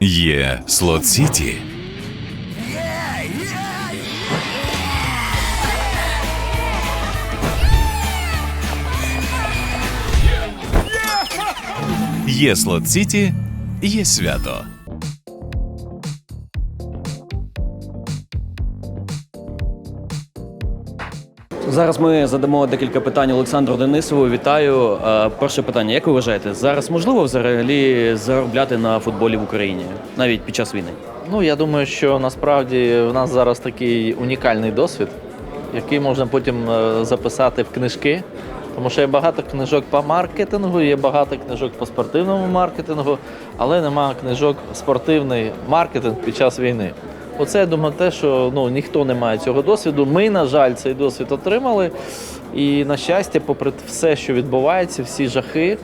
Є Слот Сіті. Є Слот Сіті, є свято. Зараз ми задамо декілька питань Олександру Денисову. Вітаю. Е, Перше питання: як ви вважаєте, зараз можливо взагалі заробляти на футболі в Україні навіть під час війни? Ну, я думаю, що насправді в нас зараз такий унікальний досвід, який можна потім е, записати в книжки. Тому що є багато книжок по маркетингу, є багато книжок по спортивному маркетингу, але немає книжок спортивний маркетинг під час війни. Оце я думаю, те, що ну ніхто не має цього досвіду. Ми, на жаль, цей досвід отримали. І на щастя, попри все, що відбувається, всі жахи,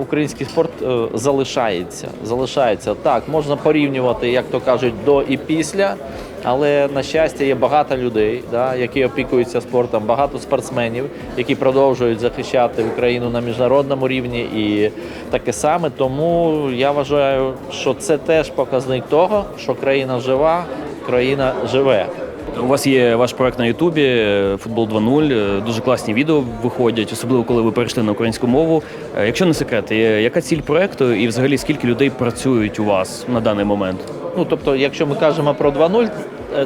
український спорт е, залишається. Залишається так, можна порівнювати, як то кажуть, до і після. Але на щастя є багато людей, да, які опікуються спортом, багато спортсменів, які продовжують захищати Україну на міжнародному рівні, і таке саме. Тому я вважаю, що це теж показник того, що країна жива, країна живе. У вас є ваш проект на Ютубі е, Футбол 2.0. е, Дуже класні відео виходять, особливо коли ви перейшли на українську мову. Е, Якщо не секрет, яка ціль проекту і взагалі скільки людей працюють у вас на даний момент? Ну тобто, якщо ми кажемо про 2.0, е,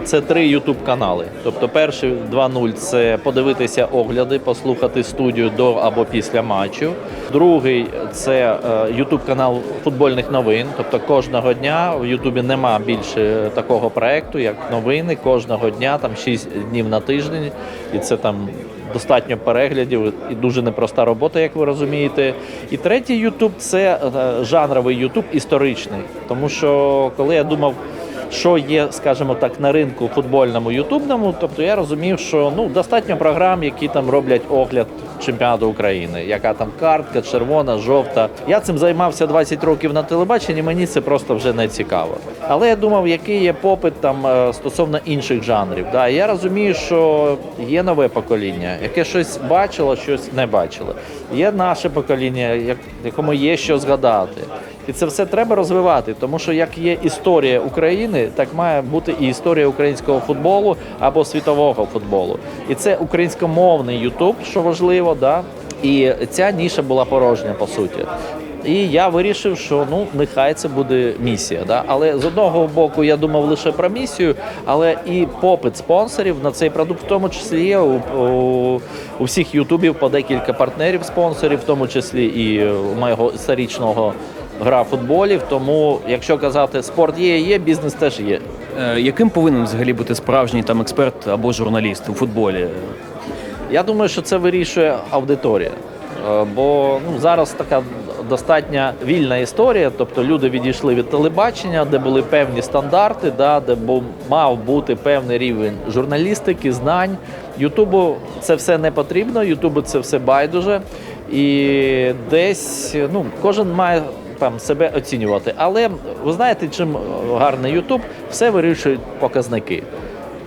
це три youtube канали. Тобто, перший 2.0 це подивитися огляди, послухати студію до або після матчу. Другий це е, youtube канал футбольних новин. Тобто кожного дня в Ютубі нема більше такого проекту, як новини. Кожного дня там 6 днів на тиждень, і це там. Достатньо переглядів і дуже непроста робота, як ви розумієте. І третій Ютуб це е, жанровий Ютуб історичний. Тому що коли я думав, що є, скажімо так, на ринку футбольному ютубному, тобто я розумів, що ну достатньо програм, які там роблять огляд чемпіонату України, яка там картка, червона, жовта. Я цим займався 20 років на телебаченні. Мені це просто вже не цікаво. Але я думав, який є попит там е, стосовно інших жанрів. Да, я розумію, що є нове покоління, яке щось бачило, щось не бачило. Є наше покоління, як- якому є що згадати. І це все треба розвивати, тому що як є історія України, так має бути і історія українського футболу або світового футболу. І це українськомовний Ютуб, що важливо, да. І ця ніша була порожня по суті. І я вирішив, що ну нехай це буде місія. Да? Але з одного боку я думав лише про місію, але і попит спонсорів на цей продукт, в тому числі є у, у, у всіх ютубів по декілька партнерів спонсорів, в тому числі і у моєго історичного гра футболів. Тому, якщо казати, спорт є, є, бізнес теж є. Е, Яким повинен взагалі бути справжній там експерт або журналіст у футболі? Я думаю, що це вирішує аудиторія. Е, Бо ну, зараз така достатньо вільна історія, тобто люди відійшли від телебачення, де були певні стандарти, да, де був, мав бути певний рівень журналістики, знань. Ютубу це все не потрібно, Ютубу це все байдуже. І десь ну, кожен має там себе оцінювати. Але ви знаєте, чим гарний Ютуб, все вирішують показники.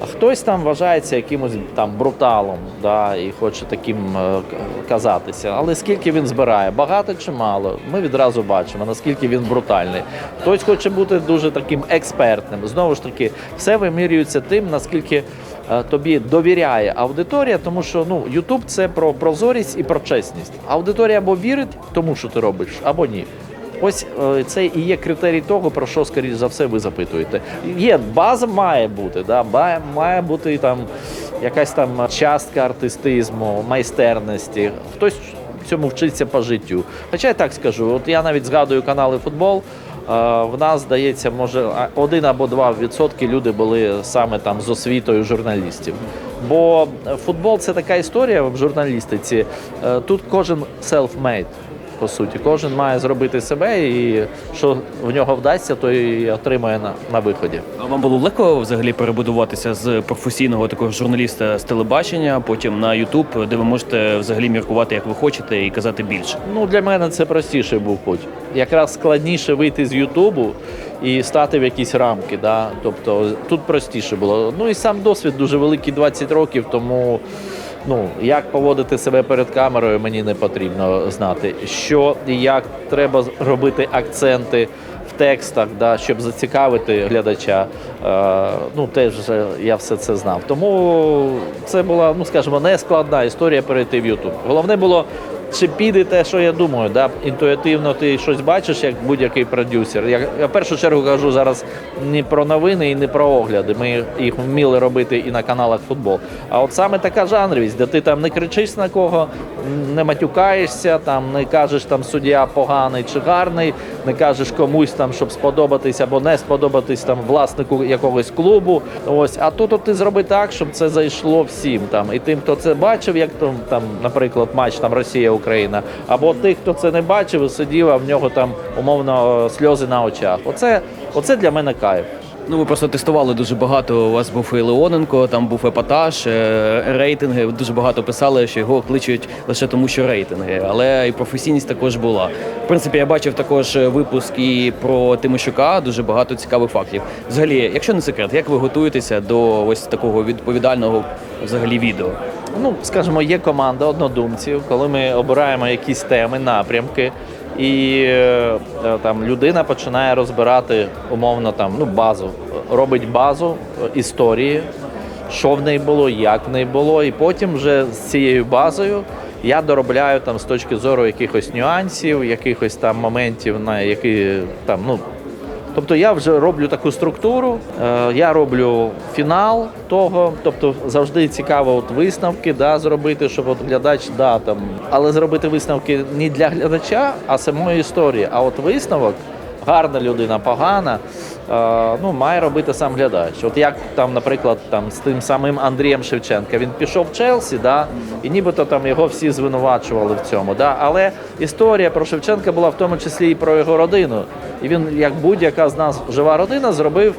Хтось там вважається якимось там бруталом, да, і хоче таким е, казатися. Але скільки він збирає, багато чи мало, ми відразу бачимо, наскільки він брутальний. Хтось хоче бути дуже таким експертним. Знову ж таки, все вимірюється тим, наскільки е, тобі довіряє аудиторія, тому що ну, YouTube це про прозорість і про чесність. Аудиторія або вірить тому, що ти робиш, або ні. Ось е, це і є критерій того, про що, скоріш за все, ви запитуєте. Є база має бути, да? має бути там якась там частка артистизму, майстерності. Хтось цьому вчиться по життю. Хоча я так скажу, от я навіть згадую канали футбол. е, В нас здається, може один або два відсотки люди були саме там з освітою журналістів. Бо футбол це така історія в журналістиці. е, Тут кожен self-made по суті. Кожен має зробити себе, і що в нього вдасться, то і отримає на, на виході. А Вам було легко взагалі перебудуватися з професійного такого журналіста з телебачення, потім на Ютуб, де ви можете взагалі міркувати, як ви хочете, і казати більше. Ну для мене це простіший був путь. Якраз складніше вийти з Ютубу і стати в якісь рамки. Да? Тобто тут простіше було. Ну і сам досвід дуже великий 20 років, тому. Ну, як поводити себе перед камерою, мені не потрібно знати. Що і як треба робити акценти в текстах, да, щоб зацікавити глядача. Е, ну, теж я все це знав. Тому це була, ну скажімо, не складна історія перейти в YouTube. Головне було. Чи піде те, що я думаю, да? інтуїтивно ти щось бачиш, як будь-який продюсер. Я, я в першу чергу кажу зараз не про новини і не про огляди. Ми їх вміли робити і на каналах футбол. А от саме така жанровість, де ти там не кричиш на кого, не матюкаєшся, там не кажеш там суддя поганий чи гарний, не кажеш комусь там, щоб сподобатись або не сподобатись там власнику якогось клубу. Ось, а тут от ти зроби так, щоб це зайшло всім там. І тим, хто це бачив, як там, там наприклад, матч там Росія-Україна, або тих, хто це не бачив, сидів, а в нього там умовно сльози на очах. Оце, оце для мене кайф. Ну, ви просто тестували дуже багато. У вас був і Леоненко, там був епатаж, е, рейтинги. Дуже багато писали, що його кличуть лише тому, що рейтинги. Але і професійність також була. В принципі, я бачив також випуск і про Тимощука, дуже багато цікавих фактів. Взагалі, якщо не секрет, як ви готуєтеся до ось такого відповідального взагалі відео? ну, скажімо, є команда однодумців, коли ми обираємо якісь теми, напрямки, і е, там людина починає розбирати умовно там ну базу, робить базу е, історії, що в неї було, як в неї було, і потім вже з цією базою. Я доробляю там з точки зору якихось нюансів, якихось там моментів, на які там ну Тобто я вже роблю таку структуру, е, я роблю фінал того, тобто завжди цікаво от висновки да, зробити, щоб от глядач да, там, але зробити висновки не для глядача, а самої історії. А от висновок, гарна людина, погана, ну, має робити сам глядач. От як там, наприклад, там з тим самим Андрієм Шевченка, він пішов в Челсі, да, і нібито там його всі звинувачували в цьому. Да, але історія про Шевченка була в тому числі і про його родину. І він, як будь-яка з нас жива родина, зробив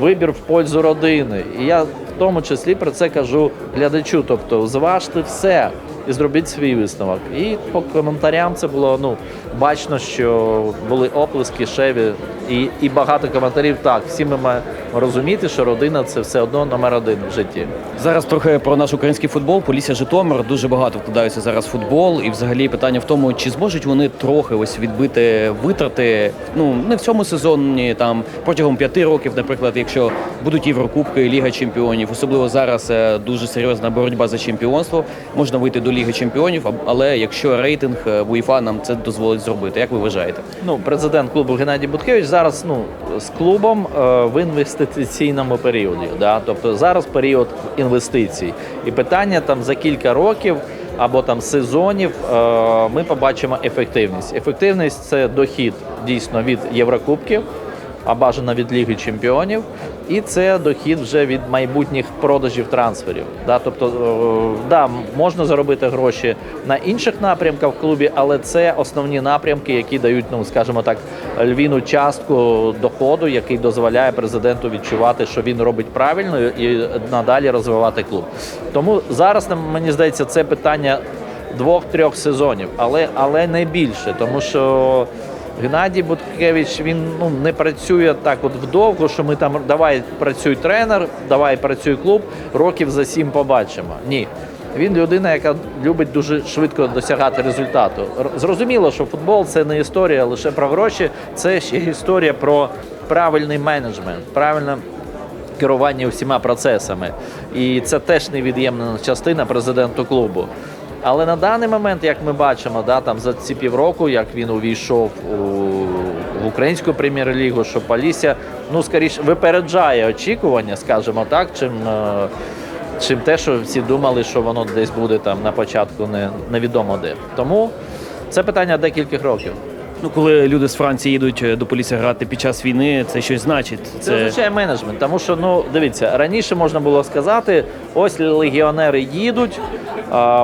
вибір в пользу родини. І я в тому числі про це кажу глядачу. Тобто, зважте все і зробіть свій висновок. І по коментарям це було ну бачно, що були оплески, шеві і, і багато коментарів. Так, всі ми маємо розуміти, що родина це все одно номер один в житті. Зараз трохи про наш український футбол. Полісся Житомир дуже багато вкладаються зараз в футбол, і взагалі питання в тому, чи зможуть вони трохи ось відбити витрати. Ну не в цьому сезоні, там протягом п'яти років, наприклад, якщо будуть Єврокубки, Ліга Чемпіонів, особливо зараз е, дуже серйозна боротьба за чемпіонство. Можна вийти до Ліги Чемпіонів, але якщо рейтинг е, в УЄФА нам це дозволить зробити, як ви вважаєте? Ну, президент клубу Геннадій Буткевич зараз ну, з клубом е, в інвестиційному періоді. Да? Тобто зараз період інвестицій. І питання там за кілька років або там сезонів е, ми побачимо ефективність. Ефективність це дохід дійсно від Єврокубків, а бажано від Ліги Чемпіонів. І це дохід вже від майбутніх продажів трансферів. Да? Тобто, е, да, можна заробити гроші на інших напрямках в клубі, але це основні напрямки, які дають, ну скажімо так, львіну частку доходу, який дозволяє президенту відчувати, що він робить правильно і надалі розвивати клуб. Тому зараз мені здається, це питання двох-трьох сезонів, але, але не більше, тому що. Геннадій Буткевич він ну не працює так, от вдовго, що ми там давай працюй тренер, давай працюй клуб, років за сім побачимо. Ні. Він людина, яка любить дуже швидко досягати результату. Зрозуміло, що футбол це не історія лише про гроші, це ще історія про правильний менеджмент, правильне керування всіма процесами. І це теж невід'ємна частина президенту клубу. Але на даний момент, як ми бачимо, да, там за ці півроку, як він увійшов у, в українську прем'єр-лігу, що Полісся, ну скоріше, випереджає очікування, скажімо так, чим, е, чим те, що всі думали, що воно десь буде там на початку не, невідомо де. Тому це питання декількох років. Ну, коли люди з Франції їдуть е, до Полісся грати під час війни, це щось значить. Це означає менеджмент, тому що ну дивіться, раніше можна було сказати, ось легіонери їдуть,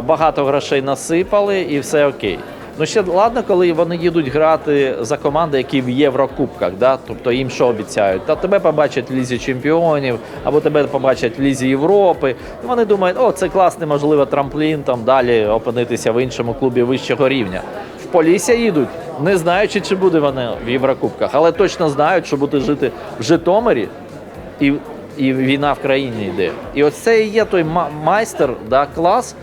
багато грошей насипали і все окей. Ну ще ладно, коли вони їдуть грати за команди, які в Єврокубках, да? тобто їм що обіцяють? Та тебе побачать в лізі чемпіонів, або тебе побачать в лізі Європи. І вони думають, о, це класний, можливо, трамплін там далі опинитися в іншому клубі вищого рівня. В Полісся їдуть, не знаючи, чи буде вони в Єврокубках, але точно знають, що буде жити в Житомирі і, і війна в країні йде. І ось це і є той майстер, да, клас,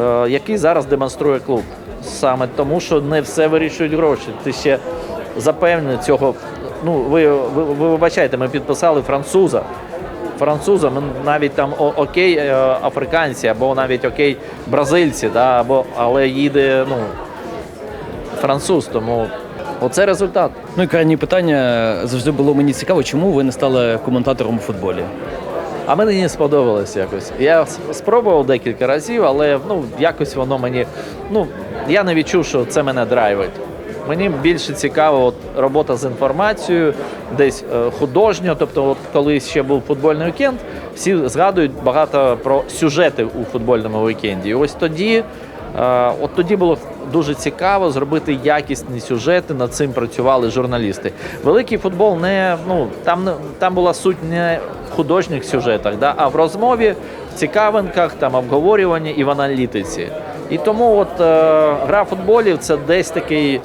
е, який зараз демонструє клуб. Саме тому, що не все вирішують гроші. Ти ще запевнений цього ну ви, ви, ви вибачайте, ми підписали француза. Француза, ми навіть там о- окей, е, африканці, або навіть окей, бразильці, да, або, але їде ну, француз, тому оце результат. Ну і крайнє питання завжди було мені цікаво, чому ви не стали коментатором у футболі? А мені не сподобалось якось. Я с- спробував декілька разів, але ну, якось воно мені. Ну, я не відчув, що це мене драйвить. Мені більше цікаво от, робота з інформацією, десь е, художньо. Тобто, от, коли ще був футбольний вікенд, всі згадують багато про сюжети у футбольному вікенді. І ось тоді, е, от тоді було дуже цікаво зробити якісні сюжети. Над цим працювали журналісти. Великий футбол не ну там там була суть не в художніх сюжетах, да, а в розмові, в цікавинках, там обговорюванні і в аналітиці. І тому от е, гра футболів це десь такий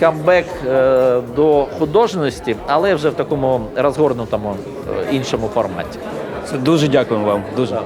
камбек е, до художності, але вже в такому розгорнутому е, іншому форматі. Дуже дякуємо вам. Дуже.